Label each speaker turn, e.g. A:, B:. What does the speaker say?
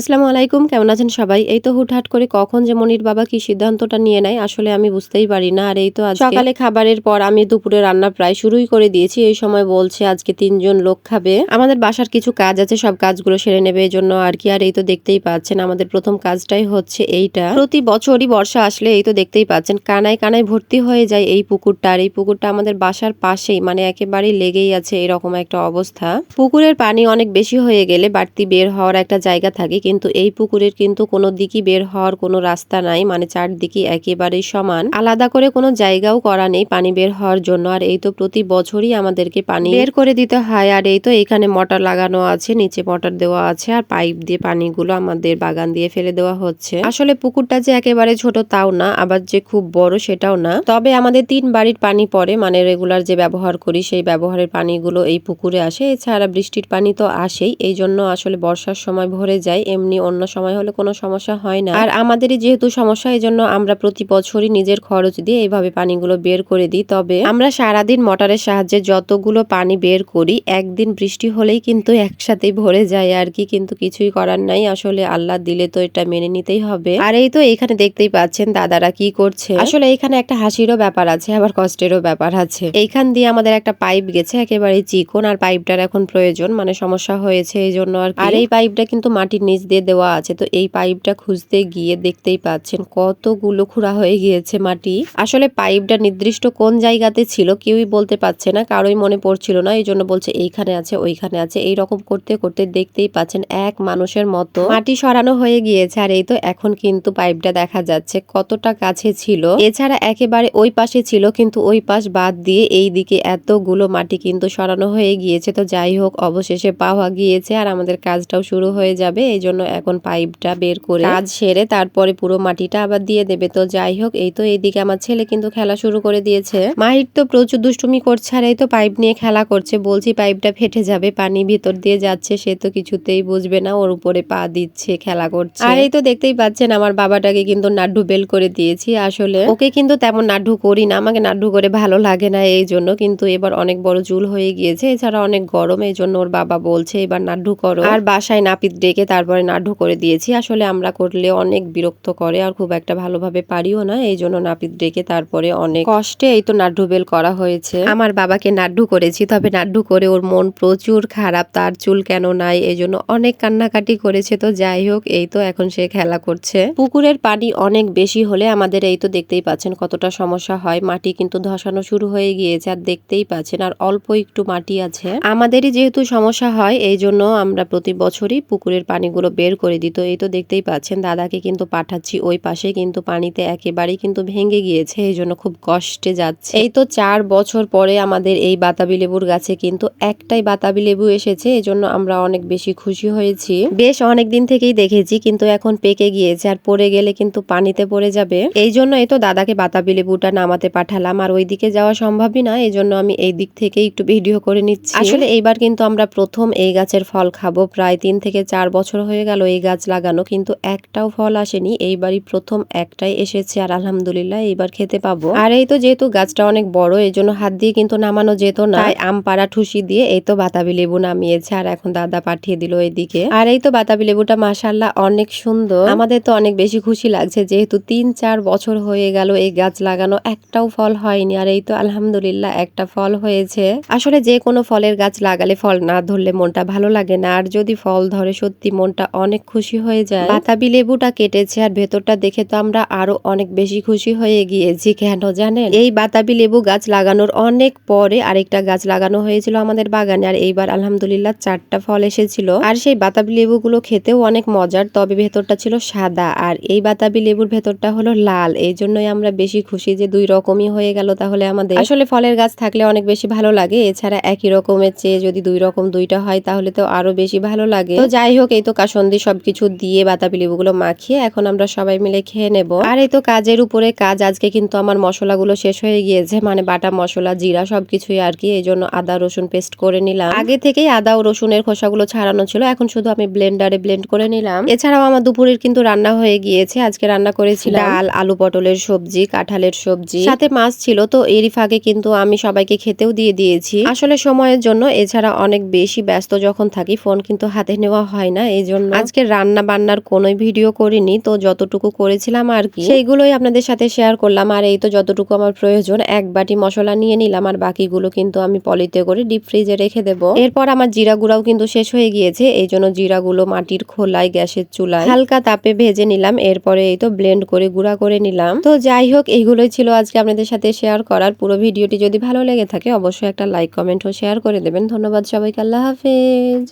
A: আসসালামু আলাইকুম, কেমন আছেন সবাই? এই তো হুটহাট করে কখন যে মনির বাবা কি সিদ্ধান্তটা নিয়ে নেয়, আসলে আমি বুঝতেই পারি না। আর এই তো সকালে খাবারের পর আমি দুপুরে রান্না প্রায় শুরুই করে দিয়েছি। এই সময় বলছে আজকে তিনজন লোক খাবে। আমাদের বাসার কিছু কাজ আছে, সব কাজগুলো সেরে নেবে এই জন্য আর কি। আর এই তো দেখতেই পাচ্ছেন, আমাদের প্রথম কাজটাই হচ্ছে এইটা। প্রতি বছরই বর্ষা আসলে এই তো দেখতেই পাচ্ছেন, কানায় কানায় ভর্তি হয়ে যায় এই পুকুরটা। আর এই পুকুরটা আমাদের বাসার পাশেই মানে একেবারেই লেগেই আছে এরকম একটা অবস্থা। পুকুরের পানি অনেক বেশি হয়ে গেলে বাড়তি বের হওয়ার একটা জায়গা থাকে কিন্তু এই পুকুরের কিন্তু কোনো দিকই বের হওয়ার কোনো রাস্তা নাই মানে চারদিকে একেবারেই সমান। আলাদা করে কোনো জায়গাও করা নেই পানি বের হওয়ার জন্য, আর এই তো প্রতি বছরই আমাদেরকে পানি বের করে দিতে হয়, আর এই তো এখানে মোটর লাগানো আছে, নিচে মোটর দেওয়া আছে, আর পাইপ দিয়ে পানিগুলো আমাদের বাগান দিয়ে ফেলে দেওয়া হচ্ছে। আসলে পুকুরটা যে একেবারে ছোট তাও না, আবার যে খুব বড় সেটাও না। তবে আমাদের তিন বাড়ির পানি পড়ে মানে রেগুলার যে ব্যবহার করি, সেই ব্যবহারের পানিগুলো এই পুকুরে আসে। এছাড়া বৃষ্টির পানি তো আসেই, এই জন্য আসলে বর্ষার সময় ভরে যায় এমনি অন্য সময় হলে কোনো সমস্যা হয় না। আর আমাদেরই যেহেতু সমস্যা এই জন্য আমরা প্রতি বছরই নিজের খরচ দিয়ে এইভাবে পানিগুলো বের করে দিই। তবে আমরা সারাদিন মোটরের সাহায্যে যতগুলো পানি বের করি, একদিন বৃষ্টি হলেই কিন্তু একসাথেই ভরে যায় আর কি, কিন্তু কিছুই করার নাই। আসলে আল্লাহ দিলে তো এটা মেনে নিতেই হবে। আর এই তো এখানে দেখতেই পাচ্ছেন দাদারা কি করছে। আসলে এখানে একটা হাসিরও ব্যাপার আছে, আবার কষ্টেরও ব্যাপার আছে। এইখান দিয়ে আমাদের একটা পাইপ গেছে, একেবারে চিকন, আর পাইপটার এখন প্রয়োজন মানে সমস্যা হয়েছে এই জন্য আর এই পাইপটা কিন্তু মাটির নিচ দিয়ে দেওয়া আছে। তো এই পাইপটা খুঁজতে গিয়ে দেখতেই পাচ্ছেন কতগুলো খুঁড়া হয়ে গিয়েছে মাটি। আসলে পাইপটা নির্দিষ্ট কোন জায়গাতে ছিল কেউই বলতে পারছে না, কারোই মনে পড়ছিল না এই জন্য বলছে এইখানে আছে, ওইখানে আছে। এই রকম করতে করতে দেখতেই পাচ্ছেন এক মানুষের মতো মাটি সরানো হয়ে গিয়েছে। আর এই তো এখন কিন্তু পাইপটা দেখা যাচ্ছে কতটা কাছে ছিল। এছাড়া একেবারে ওই পাশে ছিল, কিন্তু ওই পাশ বাদ দিয়ে এই দিকে এতগুলো মাটি কিন্তু সরানো হয়ে গিয়েছে। তো যাই হোক, অবশেষে পাওয়া গিয়েছে আর আমাদের কাজটাও শুরু হয়ে যাবে। এই জন্য এখন পাইপটা বের করে কাজ সেরে তারপরে পুরো মাটিটা আবার দিয়ে দেবে। তো যাই হোক এই তো এইদিকে আমার ছেলে কিন্তু খেলা শুরু করে দিয়েছে। মাহির তো প্রচুর দুষ্টুমি করছে আর এই তো পাইপ নিয়ে খেলা করছে। বলছি পাইপটা ফেটে যাবে পানি ভিতর দিয়ে যাচ্ছে সে তো কিছুতেই বুঝবে না ওর উপরে পা দিচ্ছে খেলা করছে। আর এই তো দেখতেই পাচ্ছেন আমার বাবাটাকে কিন্তু নাড্ডু বেল করে দিয়েছি। আসলে ওকে কিন্তু তেমন নাড্ডু করি না আমাকে নাড্ডু করে ভালো লাগে না এই জন্য কিন্তু এবার অনেক বড় চুল হয়ে গিয়েছে এছাড়া অনেক গরম এই জন্য ওর বাবা বলছে এবার নাড্ডু করো। আর বাসায় নাপিত ডেকে তারপরে নাড্ডু করে দিয়েছি। আসলে আমরা করলে অনেক বিরক্ত করে আর খুব একটা ভালোভাবে পারিও না এই জন্য নাপিত ডেকে তারপরে অনেক কষ্টে এই তো নাড্ডু বেল করা হয়েছে। আমার বাবাকে নাড্ডু করেছি, তবে নাড্ডু করে ওর মন প্রচুর খারাপ, তার চুল কেন নাই এই জন্য অনেক কান্নাকাটি করেছে তো যাই হোক, এই তো এখন সে খেলা করছে। পুকুরের পানি অনেক বেশি হলে আমাদের এই তো দেখতেই পাচ্ছেন কতটা সমস্যা হয়, মাটি কিন্তু ধসানো শুরু হয়ে গিয়েছে আর দেখতেই পাচ্ছেন আর অল্প একটু মাটি আছে। আমাদেরই যেহেতু সমস্যা হয় এই জন্য আমরা প্রতি বছরই পুকুরের পানিগুলো বের করে দিত। এই তো দেখতেই পাচ্ছেন, দাদাকে কিন্তু পাঠাচ্ছি। ওই পাশে কিন্তু পানিতে একেবারেই কিন্তু ভেঙে গিয়েছে, এই জন্য খুব কষ্টে যাচ্ছে। এই তো চার বছর পরে আমাদের এই বাতাবি লেবুর গাছে কিন্তু একটাই বাতাবি লেবু এসেছে, এই জন্য আমরা অনেক বেশি খুশি হয়েছি। বেশ অনেক দিন থেকেই দেখেছি, কিন্তু এখন পেকে গিয়েছে আর পড়ে গেলে কিন্তু পানিতে পড়ে যাবে। এই জন্য এই তো দাদাকে বাতাবি লেবুটা নামাতে পাঠালাম, আর ওই দিকে যাওয়া সম্ভবই না, এই জন্য আমি এই দিক থেকে একটু ভিডিও করে নিচ্ছি। আসলে এইবার কিন্তু আমরা প্রথম এই গাছের ফল খাব, প্রায় তিন থেকে চার বছর হয়ে গেল এই গাছ লাগানো কিন্তু একটাও ফল আসেনি। এইবারই প্রথম একটাই এসেছে আর আলহামদুলিল্লাহ এইবার খেতে পাবো। আর এই তো যেহেতু গাছটা অনেক বড় এই জন্য হাত দিয়ে কিন্তু নামানো যেত না। আম পাড়া ঠুসি দিয়ে এই তো বাতাবি লেবু নামিয়েছে আর এখন দাদা পাঠিয়ে দিল এদিকে। আর এই তো বাতাবি লেবুটা মাসাল্লাহ অনেক সুন্দর। আমাদের তো অনেক বেশি খুশি লাগছে যেহেতু তিন চার বছর হয়ে গেল এই গাছ লাগানো একটাও ফল হয়নি। আর এই তো আলহামদুলিল্লাহ একটা ফল হয়েছে। আসলে যে কোনো ফলের গাছ লাগালে ফল না ধরলে মনটা ভালো লাগে না। আর যদি ফল ধরে সত্যি মনটা অনেক খুশি হয়ে যায়। বাতাবি লেবুটা কেটেছে আর ভেতরটা দেখে তো আমরা আরও অনেক বেশি খুশি হয়ে গিয়েছি, কেন জানেন? এই বাতাবি লেবু গাছ লাগানোর অনেক পরে আরেকটা গাছ লাগানো হয়েছিল আমাদের বাগানে আর এইবার আলহামদুলিল্লাহ চারটা ফল এসেছিল। আর সেই বাতাবি লেবুগুলো খেতেও অনেক মজার, তবে ভেতরটা ছিল সাদা আর এই বাতাবি লেবুর ভেতরটা হলো লাল। এই জন্যই আমরা বেশি খুশি যে দুই রকমই হয়ে গেল তাহলে আমাদের। আসলে ফলের গাছ থাকলে অনেক বেশি ভালো লাগে, এছাড়া একই রকমের চেয়ে যদি দুই রকম দুইটা হয় তাহলে তো আরও বেশি ভালো লাগে। তো যাই হোক, এই তো কাসন্দি সবকিছু দিয়ে বাতাবি লেবুগুলো মাখিয়ে এখন আমরা সবাই মিলে খেয়ে নেব। আর এই তো কাজের উপরে কাজ আজকে কিন্তু আমার মশলাগুলো শেষ হয়ে গিয়েছে মানে বাটা মশলা জিরা সবকিছুই আর কি এই জন্য আদা রসুন পেস্ট করে নিলাম। আগে থেকেই আদা ও রসুনের খোসাগুলো ছাড়ানো ছিল এখন শুধু আমি ব্লেন্ডারে ব্লেন্ড করে নিলাম। এছাড়াও আমার দুপুরের কিন্তু রান্না হয়ে গিয়েছে আজকে রান্না করেছিলাম ডাল আলু পটলের সবজি কাঁঠালের সবজি। সাথে মাছ ছিল তো এরই ফাঁকে কিন্তু আমি সবাইকে খেতেও দিয়ে দিয়েছি। আসলে সময়ের জন্য এছাড়া অনেক বেশি ব্যস্ত যখন থাকি ফোন কিন্তু হাতে নেওয়া হয় না এই জন্য আজকে রান্না বান্নার কোনোই ভিডিও করিনি, তো যতটুকু করেছিলাম আর কি। সেইগুলোই আপনাদের সাথে শেয়ার করলাম, আর এই তো যতটুকু আমার প্রয়োজন, এক বাটি মশলা নিয়ে নিলাম, আর বাকিগুলো কিন্তু আমি পলিতে করে ডিপ ফ্রিজে রেখে দেবো। এরপর আমার জিরা গুঁড়াও কিন্তু শেষ হয়ে গিয়েছে, এই জন্য জিরাগুলো মাটির খোলায়, গ্যাসের চুলায় হালকা তাপে ভেজে নিলাম, এরপরে এই তো ব্লেন্ড করে গুঁড়া করে নিলাম। তো যাই হোক, এইগুলোই ছিল আজকে আপনাদের সাথে শেয়ার করার। পুরো ভিডিওটি যদি ভালো লেগে থাকে, অবশ্যই একটা লাইক কমেন্ট ও শেয়ার করে দেবেন। ধন্যবাদ সবাইকে, আল্লাহ হাফেজ।